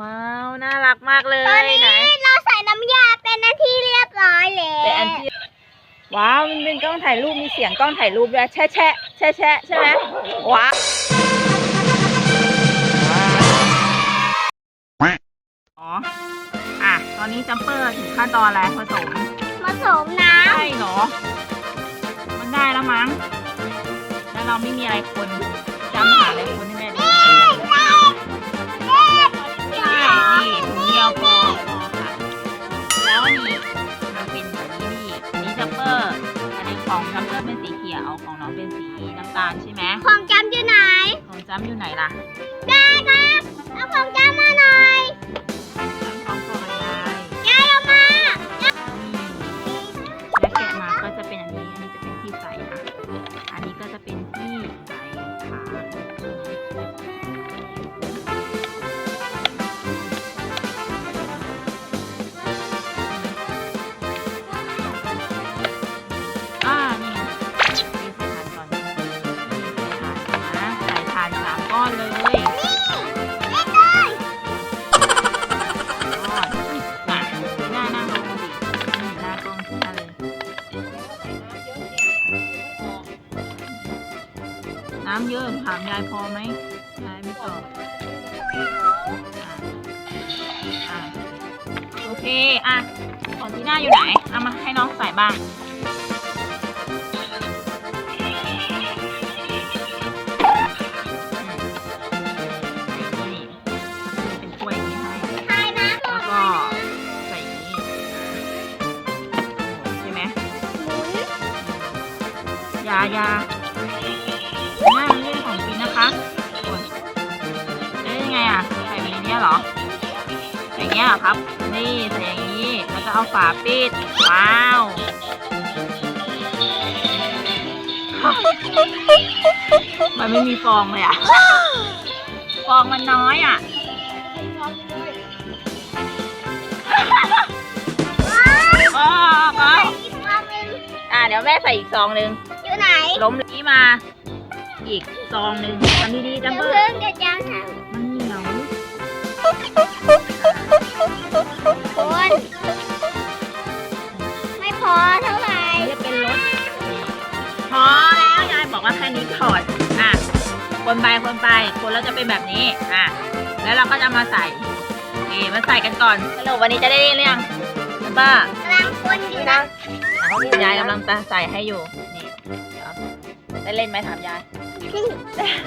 ว้าว น่ารักมากเลตอนยนี้ไหนเราใส่น้ำยาเป็นหน้าที่เรียบร้อยแล้วเป็นอันที่ว้าวมันเป็นกล้องถ่ายรูปมีเสียงกล้องถ่ายรูปด้วยแชะแชะแชะแชะใช่ไหมว้าวอ๋ออะตอนนี้จัมเปอร์ถึงขั้นตอนอะไรผสมผสมน้ใช่เหรอ มันได้แล้วมั้งแล้วเราไม่มีอะไรคนจำหาอะไรคน ของจัมอยู่ไหนล่ะ จ้าครับ เอาของจำมา อนเลยเล่นเลยก้อนมาหน้านั่งลงดินี่หน้ากล้องหน้าเลยน้ำเยอะถามยายพอไหมยายไม่ตอบอะอะโอเคอะของทีน่าอยู่ไหนเอามาให้น้องใส่บ้างายาหน้าเรื่องของกินนะคะโอ้ยเอ๊ะยังไงอะใส่ไปในเนี้ยเหรออย่างเงี้ยเหรอครับ นี่ใส่อย่างนี้แล้วก็เอาฝาปิด ว้าวมันไม่มีฟองเลยอะ ฟองมันน้อยอะอ๋ออ๋ออีกความเป็นอะเดี๋ยวแม่ใส่อีกซองหนึ่ง อยู่ไหนล้มนี้มา อีกซองหนึ่งทำดีๆจัเดี๋มเบอเพิ่งร์เดี๋ยวจำมันเหนียวคนไม่พอเท่าไหร่อันจะเป็นรสพอแล้วยายบอกว่าแค่นี้ก่อนอะคนไปคนไปคนแล้วจะเป็นแบบนี้อะแล้วเราก็จะมาใส่โอเคมาใส่กันก่อนสรุปวันนี้จะได้เล่นหรือยังจัมเบอร์กำลังคนอยู่นะยายกำลังจะใส่ให้อยู่ เดี๋ยวได้เล่นไหมถามยาย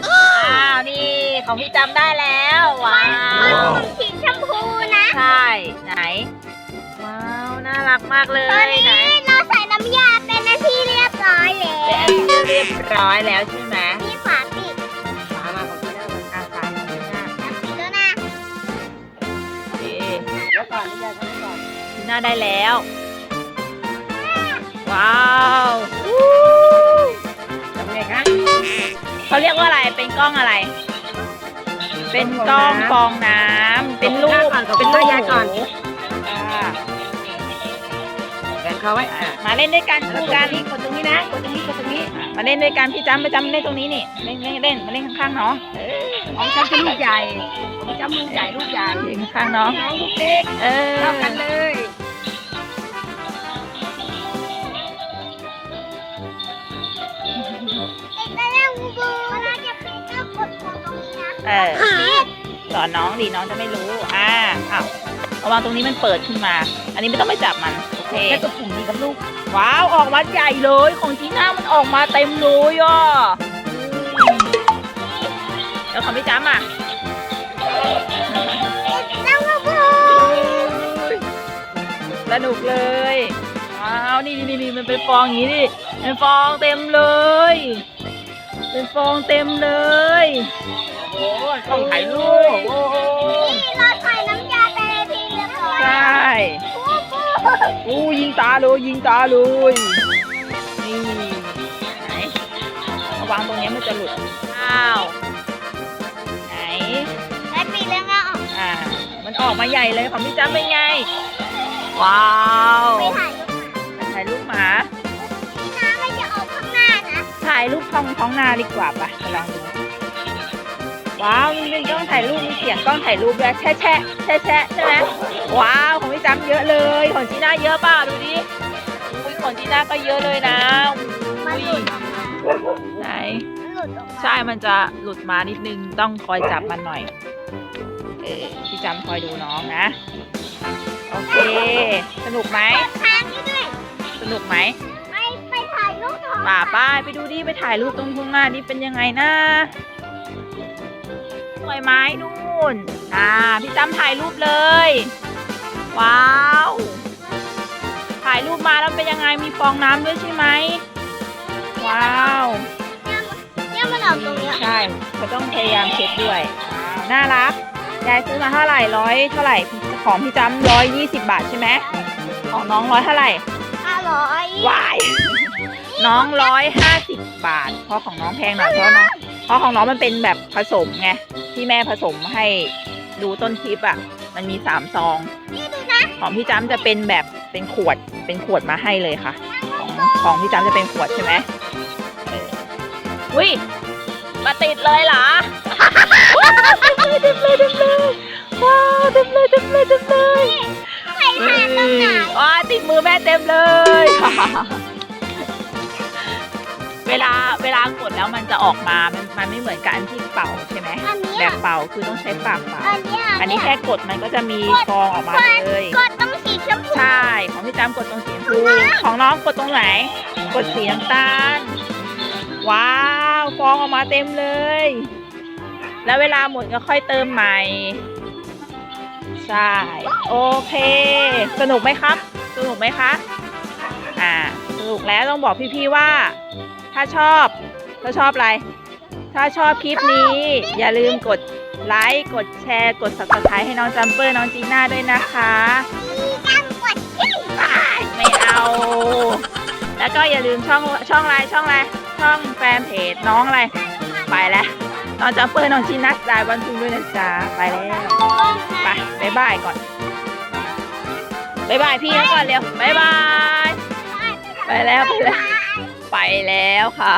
อ้าวนี่ของพี่จำได้แล้ว ว้าวสีชมพูนะ ใช่ ไหน ว้าว น่ารักมากเลยตอนนี้ไหนเราใส่น้ำยาเป็นหน้าที่เรียบร้อยแล้เป็นอันวที่เรียบร้อยแล้วใช่ไหมมีฝาปิดฝามาของพี่หน้าบนอาสายของพี่หน้าน้ำปิดแล้วนะโอเคเดี๋ยวก่อนพี่ยายทำก่อนพี่หน้าได้แล้ว ว้าวทำ ไงคะเขาเรียกว่าอะไร เป็นกล้องอะไร เป็นกล้องฟองน้ำเป็นรูปเป็นรูปก่อนอ่าแบนเขาไว้อะมาเล่นด้วยกันแล้วคู่กดกัตนรงนี้กดตรงนี้นะกดตรงนี้กดตรงนี้ มาเล่นด้วยกันพี่จำประจำเล่นตรงนี้นี่เล่นเล่นเล่นมาเล่นข้างๆเนาะของฉันคือลูกใหญ่ของฉันลูกใหญ่ลูกใหญ่เล่นข้างๆเนาะน้องลูกเล็กเออเท่ากันเลย เออสอนน้องดิน้องจะไม่รู้ อ่าอ้าวระวังตรงนี้มันเปิดขึ้นมา อันนี้ไม่ต้องไปจับมัน โอเคแค่ตัวปุ่มนี้กับลูก ว้าว ออกมาใหญ่เลย ของจีน่ามันออกมาเต็มเลยอะอืมแล้วของพี่จำอะแล้วบูบูสนุกเลย ว้าว นี่นี่นี่มันเป็นฟองอย่างนี้ดิเป็นฟองเต็มเลย เป็นฟองเต็มเลย โอ้ต้องถ่ายรูปโอ้โหนี่เราใส่น้ำยาเป็นหน้าที่เรียบร้อยใช่บูบูอู้ยิงตาเลยยิงตาเลยนี่ไหนระวังตรงนี้มันจะหลุดอ้าวไหนได้ปิดแล้วนะออกอ่ามันออกมาใหญ่เลยของพี่จ้ำเป็นไง ว้าวไปถ่ายรูปหมาถ่ายรูปหมาน้ำมันจะออกข้างหน้านะถ่ายรูปท้องท้องนาดีกว่าปะไปลองดู ว้าวมันเป็นกล้องถ่ายรูปมีเสียงกล้องถ่ายรูปด้วยแช่แช่แช่แช่ใช่ไหมว้าวของพี่จำเยอะเลย ของจีน่าเยอะเปล่าดูดิอุ้ยของจีน่าก็เยอะเลยนะมันอุ้หยลุดออกมาไหนมันหลุดออกมาใช่มันจะหลุดมานิดนึงต้องคอยจับมันหน่อยเออพี่จำคอยดูน้องนะโอเค สนุกไหมทางนี้ด้วยสนุกไหมไปไปถ่ายรูปทองป่าป้ายไปดูดิไปถ่ายรูปตรงทุ่งนานี่เป็นยังไงนะ สวยไหมนู่น อ่า พี่จำถ่ายรูปเลย ว้าว ถ่ายรูปมาแล้วเป็นยังไง มีฟองน้ำด้วยใช่ไหม ว้าว เนี่ยมันออกตรงเนี้ยใช่เขาต้องพยายามเช็ดด้วยว้าวน่ารัก ยายซื้อมาเท่าไหร่ร้อยเท่าไหร่ ของพี่จำร้อยยี่สิบบาทใช่ไหม ของน้องร้อยเท่าไหร่ ห้าร้อยวาย น้องร้อยห้าสิบบาท เพราะของน้องแพงหน่อยเพราะน้อง เพราะของน้องมันเป็นแบบผสมไงที่แม่ผสมให้ดูต้นคลิปอะ มันมีสามซองนี่ดูนะของพี่จำจะเป็นแบบเป็นขวดเป็นขวดมาให้เลยค่ะ ของของพี่จำจะเป็นขวดใช่ไหมเอออุ้ยมาติดเลยเหรอว้าวเต็มเลยเต็มเลยเต็มเลยว้าวเต็มเลยเต็มเลยเต็มเลยใครทานตรงไหนว้าวติดมือแม่เต็มเลย เวลาเวลากดแล้วมันจะออกมา มันมันไม่เหมือนกับอันที่เป่าใช่ไหมอันเนี้แบยบเป่าคือต้องใช้ปากเป่า อันเนี้ยอันนี้แค่กดมันก็จะมีฟองออกมาเลย กดต้องสีชมพูใช่ ของพี่จำกดตรงสีชมพู ของน้องกดตรงไหน กดสีน้ำตาล ว้าว ฟองออกมาเต็มเลย แล้วเวลาหมดก็ค่อยเติมใหม่ ใช่ โอเค สนุกไหมครับ สนุกไหมคะ อ่า สนุกแล้วต้องบอกพี่ๆว่า ถ้าชอบ ถ้าชอบอะไร ถ้าชอบคลิปนี้ อย่าลืมกดไลค์ กดแชร์ กด subscribe ให้น้องจัมเปอร์น้องจีน่าด้วยนะคะตั้งกดที่ไม่เอา แล้วก็อย่าลืมช่องช่องอะไรช่องอะไรช่องแฟนเพจน้องอะไร ไปแล้ว น้องจัมเปอร์น้องจีน่าสายวันทุงด้วยนะจ๊ะ ไปแล้ว ไปบายบายก่อนบายบายพี่เขาก่อนเร็วบายบาย ไปแล้วไปแล้ว แล้วค่ะ